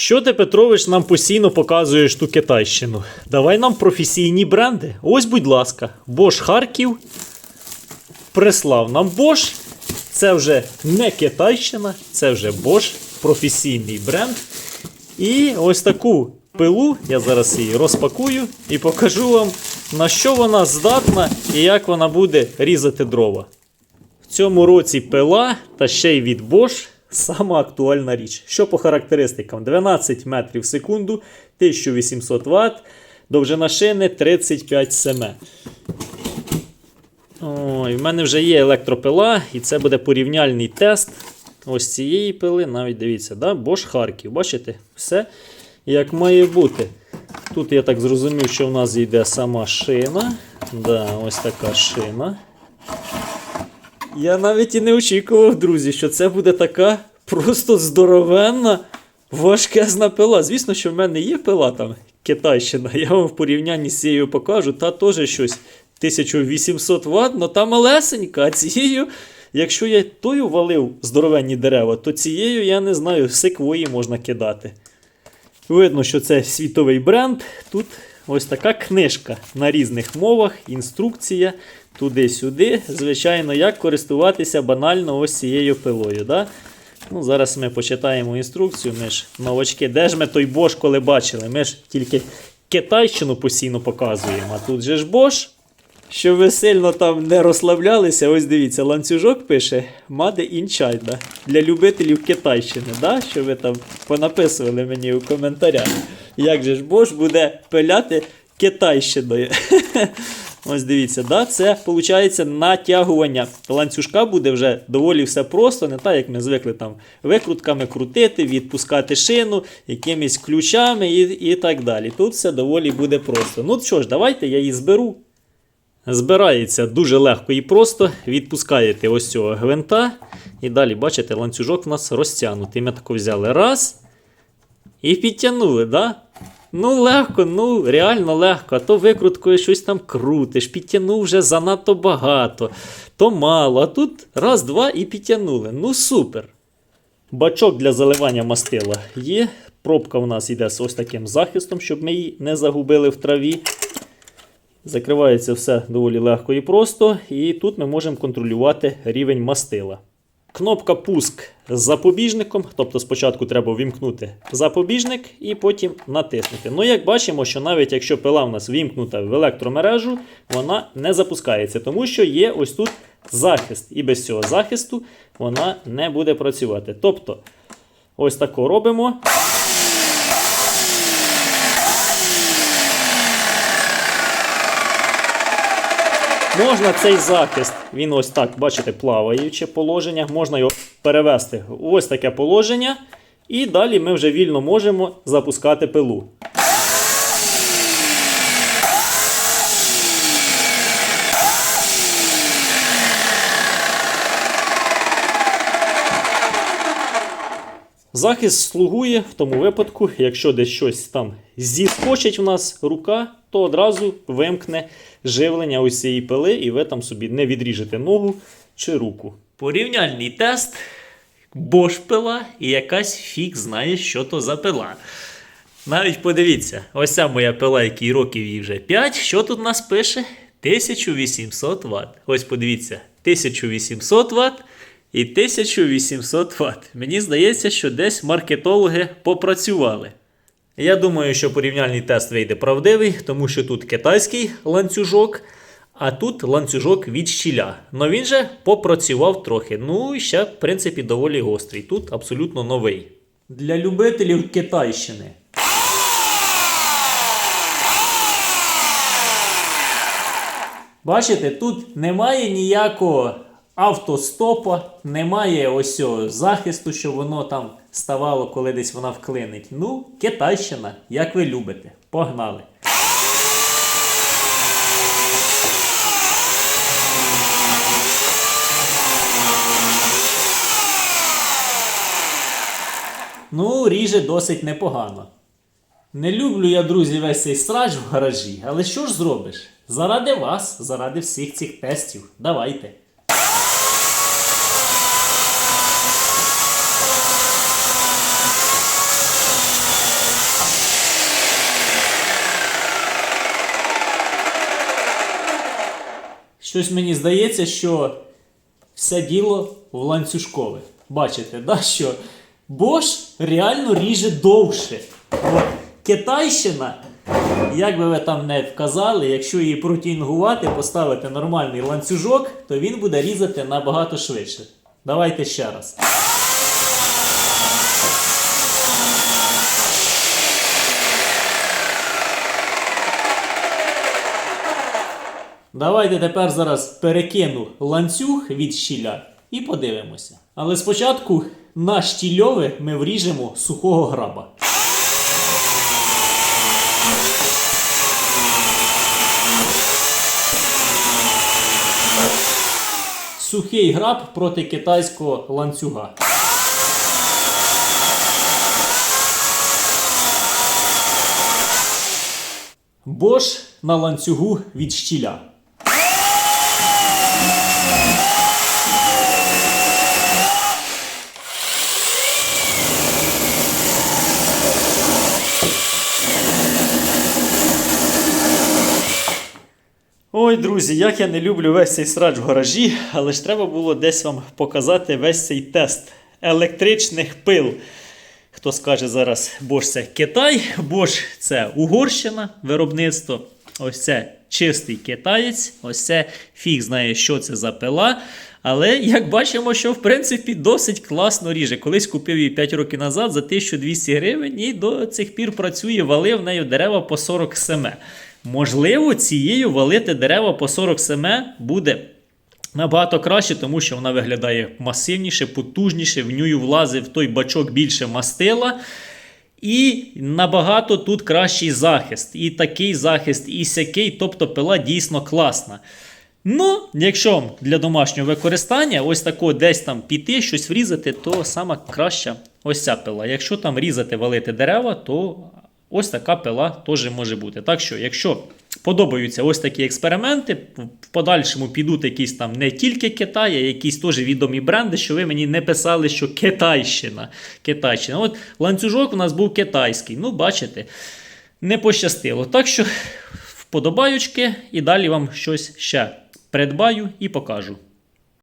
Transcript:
Що ти, Петрович, нам постійно показуєш ту Китайщину? Давай нам професійні бренди. Ось, будь ласка, Bosch Харків прислав нам Bosch. Це вже не Китайщина, це вже Bosch, професійний бренд. І ось таку пилу я зараз її розпакую і покажу вам, на що вона здатна і як вона буде різати дрова. В цьому році пила та ще й від Bosch сама актуальна річ. Що по характеристикам? 12 метрів в секунду, 1800 Вт, довжина шини 35 см. Ой, в мене вже є електропила, і це буде порівняльний тест ось цієї пили. Навіть дивіться, да? Bosch Харків. Бачите? Все як має бути. Тут я так зрозумів, що в нас йде сама шина. Да, ось така шина. Я навіть і не очікував, друзі, що це буде така просто здоровенна, важкезна пила. Звісно, що в мене є пила там Китайщина. Я вам в порівнянні з цією покажу, та теж щось 1800 Вт, але та малесенька, а цією. Якщо я тою валив здоровенні дерева, то цією, я не знаю, секвої можна кидати. Видно, що це світовий бренд. Тут ось така книжка на різних мовах, інструкція туди-сюди. Звичайно, як користуватися банально ось цією пилою. Да? Ну, Зараз ми почитаємо інструкцію. Ми ж новачки, де ж ми той Bosch коли бачили? Ми ж тільки Китайщину постійно показуємо. А тут же ж Bosch. Щоб ви сильно там не розслаблялися, ось дивіться, ланцюжок пише Made in China для любителів Китайщини. Да? Що ви там понаписували мені у коментарях. Як же ж Bosch буде пиляти Китайщиною? Ось дивіться, да? це виходить натягування. Ланцюжка буде вже доволі все просто, не так, як ми звикли там викрутками крутити, відпускати шину, якимись ключами і, і так далі. Тут все доволі буде просто. Ну що ж, давайте я її зберу. Збирається дуже легко і просто. Відпускаєте ось цього гвинта. І далі, бачите, ланцюжок у нас розтягнутий. Ми тако взяли раз. І підтягнули, да? Ну, легко, ну, реально легко. А то викруткою щось там крутиш, підтягнув вже занадто багато, то мало. А тут раз, два і підтягнули. Ну, супер. Бачок для заливання мастила є. Пробка у нас йде з ось таким захистом, щоб ми її не загубили в траві. Закривається все доволі легко і просто, і тут ми можемо контролювати рівень мастила. Кнопка пуск з запобіжником, тобто спочатку треба вімкнути запобіжник і потім натиснути. Ну, як бачимо, що навіть якщо пила в нас вімкнута в електромережу, вона не запускається, тому що є ось тут захист. І без цього захисту вона не буде працювати. Тобто, ось тако робимо. Можна цей захист, він ось так, бачите, плаваюче положення. Можна його перевести ось таке положення. І далі ми вже вільно можемо запускати пилу. Захист слугує в тому випадку, якщо десь щось там зіскочить в нас рука, то одразу вимкне живлення ось цієї пили, і ви там собі не відріжете ногу чи руку. Порівняльний тест. Bosch пила і якась фіг знає, що то за пила. Навіть подивіться, ось ця моя пила, якій років їй вже 5. Що тут нас пише? 1800 Вт. Ось подивіться, 1800 Вт і 1800 Вт. Мені здається, що десь маркетологи попрацювали. Я думаю, що порівняльний тест вийде правдивий, тому що тут китайський ланцюжок, а тут ланцюжок від щіля. Но він же попрацював трохи. Ну і ще, в принципі, доволі гострий. Тут абсолютно новий. Для любителів Китайщини. Бачите, тут немає ніякого автостопа, немає ось захисту, що воно там ставало, коли десь вона вклинить. Ну, Китайщина, як ви любите. Погнали! Ну, ріже досить непогано. Не люблю я, друзі, весь цей срач в гаражі, але що ж зробиш? Заради вас, заради всіх цих тестів. Давайте. Щось мені здається, що все діло в ланцюжкове. Бачите, да, що Bosch реально ріже довше. От, Китайщина, як би ви там не вказали, якщо її протінгувати, поставити нормальний ланцюжок, то він буде різати набагато швидше. Давайте ще раз. Давайте тепер зараз перекину ланцюг від щіля і подивимося. Але спочатку на щільове ми вріжемо сухого граба. Сухий граб проти китайського ланцюга. Бош на ланцюгу від щіля. Ой, друзі, як я не люблю весь цей срач в гаражі, але ж треба було десь вам показати весь цей тест електричних пил. Хто скаже зараз, Bosch це Китай, Bosch це Угорщина, виробництво. Ось це чистий китаєць, ось це фіг знає, що це за пила. Але як бачимо, що в принципі досить класно ріже. Колись купив її 5 років назад за 1200 гривень і до цих пір працює, валив нею дерева по 40 семе. Можливо, цією валити дерева по 40 семе буде Набагато краще, тому що вона виглядає масивніше, потужніше, в ню влазив той бачок більше мастила. І набагато тут кращий захист. І такий захист, і сякий, тобто пила дійсно класна. Ну, якщо для домашнього використання, ось тако десь там піти, щось врізати, то сама краща ось ця пила. Якщо там різати, валити дерева, то ось така пила теж може бути. Так що, якщо подобаються ось такі експерименти, в подальшому підуть якісь там не тільки Китай, а якісь теж відомі бренди, що ви мені не писали, що Китайщина. Китайщина. От ланцюжок у нас був китайський. Ну, бачите, не пощастило. Так що вподобаючки, і далі вам щось ще придбаю і покажу.